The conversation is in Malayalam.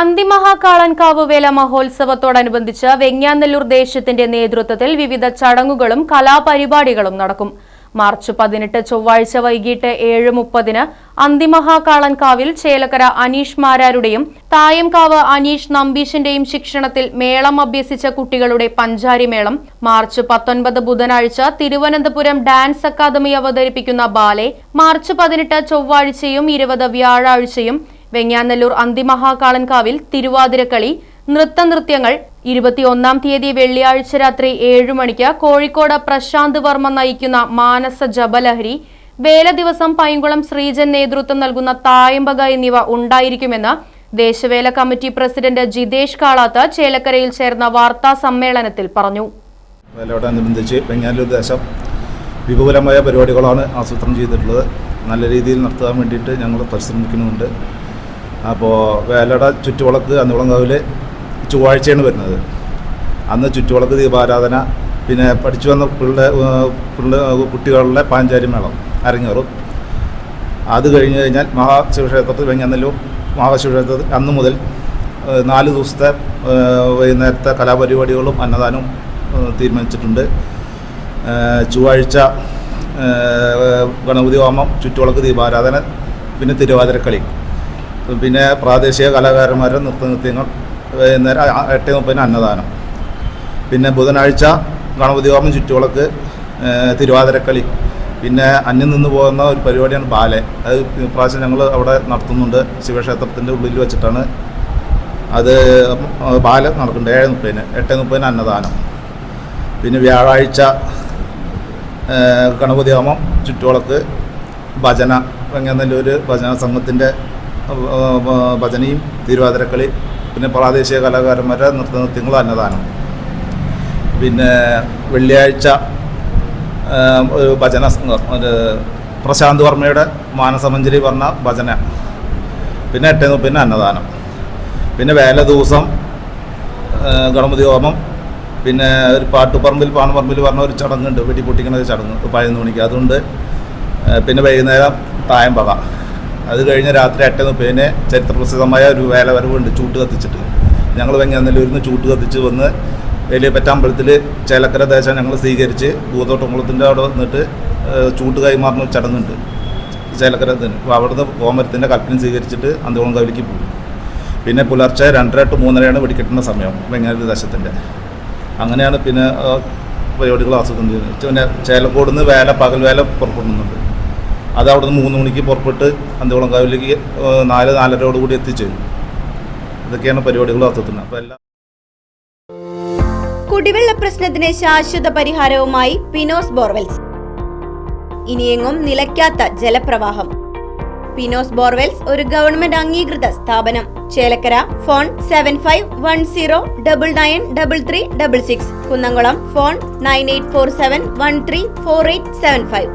അന്തിമഹാകാളൻകാവ് വേല മഹോത്സവത്തോടനുബന്ധിച്ച് വെങ്ങാനല്ലൂർ ദേശത്തിന്റെ നേതൃത്വത്തിൽ വിവിധ ചടങ്ങുകളും കലാപരിപാടികളും നടക്കും. മാർച്ച് പതിനെട്ട് ചൊവ്വാഴ്ച വൈകിട്ട് ഏഴ് മുപ്പതിന് അന്തിമഹാകാളൻകാവിൽ ചേലക്കര അനീഷ് മാരാരുടെയും തായംകാവ് അനീഷ് നമ്പീശിന്റെയും ശിക്ഷണത്തിൽ മേളം അഭ്യസിച്ച കുട്ടികളുടെ പഞ്ചാരിമേളം മാർച്ച് പത്തൊൻപത് ബുധനാഴ്ച തിരുവനന്തപുരം ഡാൻസ് അക്കാദമി അവതരിപ്പിക്കുന്ന ബാലെ മാർച്ച് പതിനെട്ട് ചൊവ്വാഴ്ചയും ഇരുപത് വ്യാഴാഴ്ചയും വെങ്ങാനല്ലൂർ അന്തിമഹാകാളൻകാവിൽ തിരുവാതിരക്കളി നൃത്തനൃത്യങ്ങൾ. ഇരുപത്തിയൊന്നാം തീയതി വെള്ളിയാഴ്ച രാത്രി ഏഴു മണിക്ക് കോഴിക്കോട് പ്രശാന്ത് വർമ്മ നയിക്കുന്ന മാനസ ജബലഹരി വേല ദിവസം പൈങ്കുളം ശ്രീജൻ നേതൃത്വം നൽകുന്ന തായമ്പക എന്നിവ ഉണ്ടായിരിക്കുമെന്ന് ദേശവേല കമ്മിറ്റി പ്രസിഡന്റ് ജിതേഷ് കാളാത്ത് ചേലക്കരയിൽ ചേർന്ന വാർത്താ സമ്മേളനത്തിൽ പറഞ്ഞു. വേലയോടനുബന്ധിച്ച് വെങ്ങാനൂർ ദേശം വിപുലമായ പരിപാടികളാണ് ആസൂത്രണം ചെയ്തിട്ടുള്ളത്. നല്ല രീതിയിൽ നടത്താൻ വേണ്ടിയിട്ട് ഞങ്ങൾ പരിശ്രമിക്കുന്നുണ്ട് അപ്പോൾ വേലയുടെ ചുറ്റുവിളക്ക് കാവിൽ ചൊവ്വാഴ്ചയാണ് വരുന്നത്. അന്ന് ചുറ്റുവിളക്ക് ദീപാരാധന പിന്നെ പഠിച്ചു വന്ന പിള്ളേ കുട്ടികളുടെ പാഞ്ചാരി മേളം അരങ്ങേറും. അത് കഴിഞ്ഞ് കഴിഞ്ഞാൽ മഹാശിവക്ഷേത്രത്തിൽ വെങ്ങന്നല്ലൂർ മഹാശിവക്ഷേത്രത്തിൽ അന്ന് മുതൽ നാല് ദിവസത്തെ വൈകുന്നേരത്തെ കലാപരിപാടികളും അന്നദാനവും തീരുമാനിച്ചിട്ടുണ്ട്. ചൊവ്വാഴ്ച ഗണപതി ഹോമം ചുറ്റുവിളക്ക് ദീപാരാധന പിന്നെ തിരുവാതിരക്കളി. പിന്നെ പ്രാദേശിക കലാകാരന്മാരുടെ നൃത്തനൃത്യങ്ങൾ വൈകുന്നേരം എട്ട് മുപ്പതിന് അന്നദാനം. പിന്നെ ബുധനാഴ്ച ഗണപതി ഹോമം ചുറ്റുവിളക്ക് തിരുവാതിരക്കളി. പിന്നെ അന്യം നിന്ന് പോകുന്ന ഒരു പരിപാടിയാണ് ബാലെ. അത് പ്രാവശ്യം ഞങ്ങൾ അവിടെ നടത്തുന്നുണ്ട്. ശിവക്ഷേത്രത്തിന്റെ ഉള്ളിൽ വെച്ചിട്ടാണ് അത് ബാല നടക്കുന്നുണ്ട്. ഏഴ് മുപ്പതിന് എട്ട് മുപ്പതിന് അന്നദാനം. പിന്നെ വ്യാഴാഴ്ച ഗണപതി ഹോമം ചുറ്റുവിളക്ക് ഭജന വെങ്ങനല്ലൂർ ഭജന സംഘത്തിന്റെ ഭജനയും തിരുവാതിരക്കളി പിന്നെ പ്രാദേശിക കലാകാരന്മാരുടെ നൃത്തനൃത്യങ്ങൾ അന്നദാനം. പിന്നെ വെള്ളിയാഴ്ച ഒരു ഭജന ഒരു പ്രശാന്ത് വർമ്മയുടെ മാനസമഞ്ജരി പറഞ്ഞ ഭജന. പിന്നെ എട്ടേ പിന്നെ അന്നദാനം. പിന്നെ വേല ദിവസം ഗണപതി ഹോമം പിന്നെ ഒരു പാട്ടുപറമ്പിൽ പാണപ്പറമ്പിൽ പറഞ്ഞ ഒരു ചടങ്ങുണ്ട്. വെട്ടിപ്പൊട്ടിക്കണ ഒരു ചടങ്ങ് പതിനൊന്ന് മണിക്ക്. അതുകൊണ്ട് പിന്നെ വൈകുന്നേരം തായമ്പക. അത് കഴിഞ്ഞ രാത്രി എട്ട് മുപ്പതിന് ചരിത്രപ്രസിദ്ധമായ ഒരു വേല വരവുണ്ട് ചൂട്ട് കത്തിച്ചിട്ട്. ഞങ്ങൾ വെങ്ങന്നല്ലൂരിൽ നിന്ന് ചൂട്ട് കത്തിച്ച് വന്ന് വലിയപ്പറ്റ അമ്പലത്തിൽ ചേലക്കര ദേശം ഞങ്ങൾ സ്വീകരിച്ച് ഭൂതോട്ടംകുളത്തിന്റെ അവിടെ വന്നിട്ട് ചൂട്ട് കൈമാറുന്ന ചടങ്ങുണ്ട് ചേലക്കര അപ്പോൾ അവിടുന്ന് കോമരത്തിന്റെ കൽപ്പന സ്വീകരിച്ചിട്ട് അന്തോളം കവിലേക്ക് പോകും. പിന്നെ പുലർച്ചെ രണ്ടര ടു മൂന്നരയാണ് വെടിക്കെട്ടുന്ന സമയം വെങ്ങാനൂർ ദേശത്തിന്റെ അങ്ങനെയാണ് പിന്നെ പരിപാടികൾ ചെയ്യുന്നത് പിന്നെ ചേലക്കോട് നിന്ന് വേല പകൽ വേല പുറപ്പെടുന്നുണ്ട്. അത് അവിടുന്ന് മൂന്ന് മണിക്ക് പുറപ്പെട്ട് അന്തികുളം കാവിലേക്ക് നാല് നാലരയോട് കൂടി എത്തിച്ചേരും ഇതൊക്കെയാണ് പരിപാടികൾ അർത്ഥത്തിന് അപ്പോൾ എല്ലാം കുടിവെള്ള പ്രശ്നത്തിന് ശാശ്വത പരിഹാരവുമായി പിനോസ് ബോർവെൽസ്. ഇനിയെങ്ങും നിലയ്ക്കാത്ത ജലപ്രവാഹം. പിനോസ് ബോർവെൽസ് ഒരു ഗവൺമെന്റ് അംഗീകൃത സ്ഥാപനം. Chelakkara phone seven five one zero double nine double three double six. Kunnamkulam phone nine eight four seven one three four eight seven five.